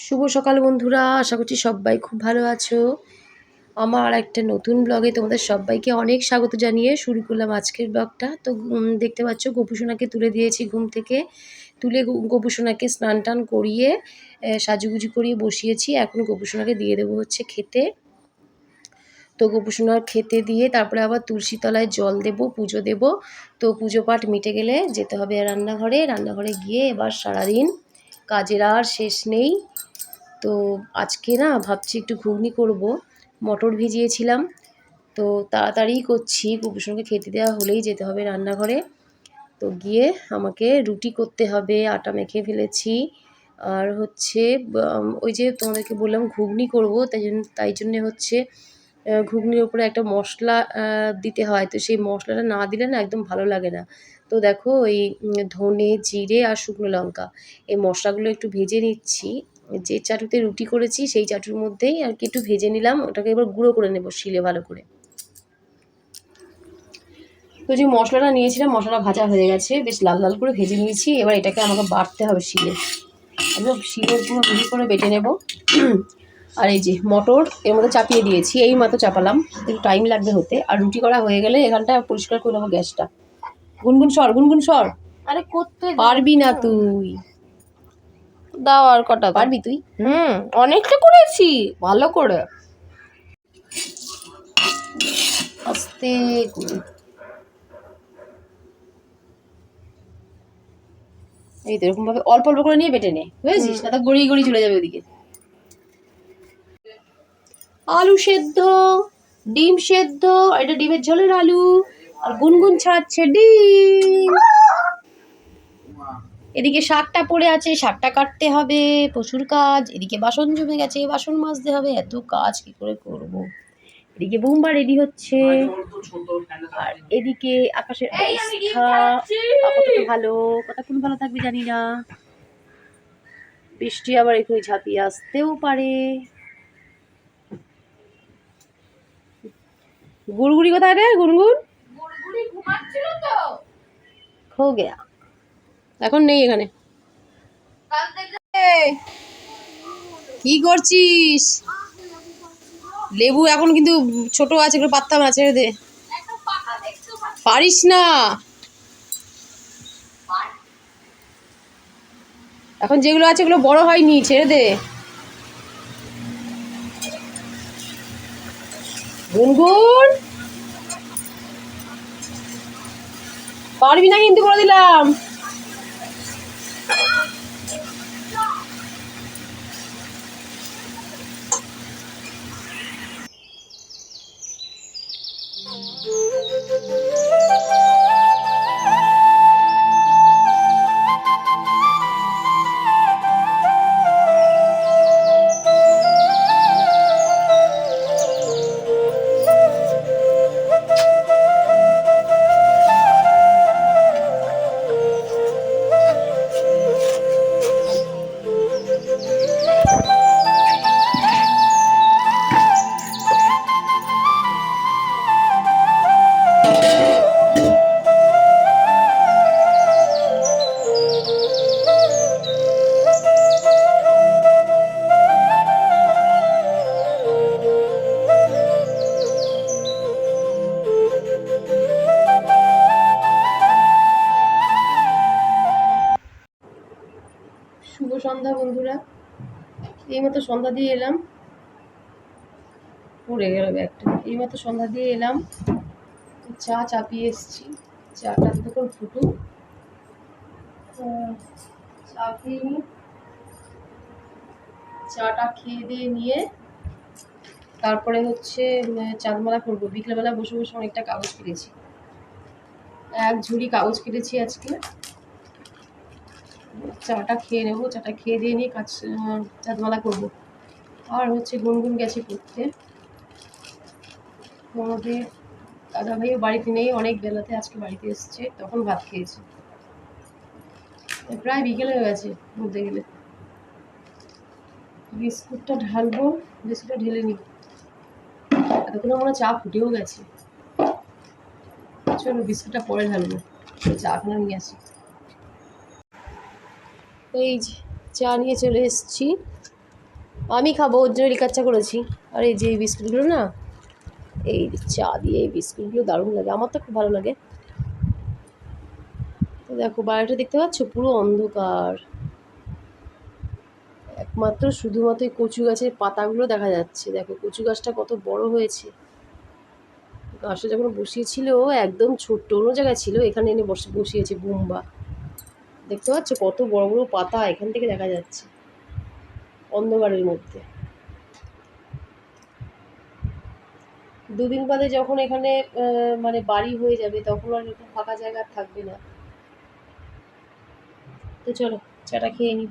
শুভ সকাল বন্ধুরা, আশা করছি সবাই খুব ভালো আছো। আমার একটা নতুন ব্লগে তোমাদের সবাইকে অনেক স্বাগত জানিয়ে শুরু করলাম আজকের ব্লগটা তো দেখতে পাচ্ছ গোপুসোনাকে তুলে দিয়েছি ঘুম থেকে। তুলে গোপুসোনাকে স্নান টান করিয়ে সাজুগুজু করিয়ে বসিয়েছি। এখন গোপুসোনাকে দিয়ে দেবো হচ্ছে খেতে। তো, গোপুসোনার খেতে দিয়ে তারপরে আবার তুলসী তলায় জল দেব, পুজো দেব। তো, পুজো পাঠ মিটে গেলে যেতে হবে রান্নাঘরে। রান্নাঘরে গিয়ে এবার সারাদিন কাজের আর শেষ নেই। তো আজকে না ভাবছি একটু ঘুগনি করব। মটর ভিজিয়েছিলাম। তো তাড়াতাড়ি করছি কুপুসনকে খেতে দেওয়া হলেই যেতে হবে রান্নাঘরে। তো গিয়ে আমাকে রুটি করতে হবে, আটা মেখে ফেলেছি। আর হচ্ছে ওই যে তোমাদেরকে বললাম ঘুগনি করব, তাই জন্য, তাই জন্যে হচ্ছে ঘুগনির ওপরে একটা মশলা দিতে হয়। তো সেই মশলাটা না দিলে না একদম ভালো লাগে না। তো দেখো, এই ধনে, জিরে আর শুকনো লঙ্কা, এই মশলাগুলো একটু ভেজে নিচ্ছি। যে চাটুতে রুটি করেছি সেই চাটুর মধ্যেই আর কি একটু ভেজে নিলাম ওটাকে এবার গুঁড়ো করে নেব শিলে ভালো করে। তো যে মশলাটা নিয়েছিলাম মশলাটা ভাজা হয়ে গেছে বেশ লাল লাল করে ভেজে নিয়েছি এবার এটাকে আমাকে বাটতে হবে শিলে। একদম শিলের পুরো মিহি করে বেটে নেব। আর এই যে মটর এর মধ্যে চাপিয়ে দিয়েছি এই মাত্র চাপালাম একটু টাইম লাগবে হতে। আর রুটি করা হয়ে গেলে এখানটা পরিষ্কার করে নেব গ্যাসটা। গুনগুন সর গুনগুন সর। আরে করতে পারবি না তুই। দাও আর কটা পারবি তুই? হুম অনেকটা করেছি। ভালো করে। আস্তে করে। এই তো এরকম ভাবে অল্প অল্প করে নিয়ে বেটে নে বুঝেছিস? না তো গড়িয়ে গড়িয়ে চলে যাবে ওদিকে। আলু সেদ্ধ ডিম সেদ্ধ এটা ডিমের ঝোলের আলু আর গুনগুন ছাড়ছে ডিম। এদিকে শাকটা পড়ে আছে শাকটা কাটতে হবে প্রচুর কাজ এদিকে বাসন জমে গেছে বাসন মাজতে হবে এত কাজ কি করে করব? এদিকে বুম্বা রেডি হচ্ছে আর এদিকে আকাশের অবস্থা আপাতত ভালো কতক্ষণ ভালো থাকবে জানি না। বৃষ্টি আবার একটু ঝাঁপিয়ে আসতেও পারে। গুড়গুড়ি কোথায় রে গুনগুন? খো গেয়া এখন নেই এখানে। কি করছিস? লেবু এখন কিন্তু ছোট আছে এগুলো পাত্তা না, ছেড়ে দে। পারিস না। এখন যেগুলো আছে এগুলো বড় হয়নি, ছেড়ে দে। গুনগুন। পারবি না কিন্তু বলে দিলাম। শুভ সন্ধ্যা বন্ধুরা। এইমাত্র সন্ধ্যা দিয়ে এলাম। পড়ে গেল ব্যাগটা। এইমাত্র সন্ধ্যা দিয়ে এলাম। চা চাপিয়ে এসছি। চাটা তখন ফুটুক। আহ, চা খেয়ে চাটা খেয়ে দিয়ে নিয়ে তারপরে হচ্ছে চাঁদমালা করব। বিকেলবেলা বসে বসে অনেকটা কাগজ কেটেছি। এক ঝুড়ি কাগজ কেটেছি আজকে। চাটা খেয়ে নেব, চাটা খেয়ে দিয়ে নিয়ে কাজ চাঁদমালা করব। আর হচ্ছে গুনগুন গেছে পড়তে আমাদের দাদা ভাইও বাড়িতে নেই, অনেক বেলাতে আজকে বাড়িতে এসছে, তখন ভাত খেয়েছে। প্রায় বিকেলে হয়ে গেছে বলতে গেলে। বিস্কুটটা ঢালবো, বিস্কুটটা ঢেলে নিই। এতক্ষণ হয় চা ফুটেও গেছে। চলো বিস্কুটটা পরে ঢালবো, চা নিয়ে আসি। এই চা নিয়ে চলে এসেছি। আমি খাব, ওর জন্য লিকার করেছি। আর এই যে এই বিস্কুটগুলো না, এই চা দিয়ে এই বিস্কুটগুলো দারুণ লাগে, আমার তো খুব ভালো লাগে। তো দেখো বাইরেটা দেখতে পাচ্ছ? পুরো অন্ধকার। একমাত্র শুধুমাত্র এই কচু গাছের পাতাগুলো দেখা যাচ্ছে। দেখো, কচু গাছটা কত বড় হয়েছে। গাছটা যখন বসিয়েছিল একদম ছোট্ট অন্য জায়গায় ছিল, এখানে এনে বসে, বসিয়েছে, বুম্বা। দেখতে পাচ্ছ? কত বড় বড় পাতা এখান থেকে দেখা যাচ্ছে। অন্ধকারের মধ্যে। দুদিন বাদে যখন এখানে মানে বাড়ি হয়ে যাবে, তখন আর এরকম ফাঁকা জায়গা থাকবে না। তো চলো, চাটা খেয়ে নিই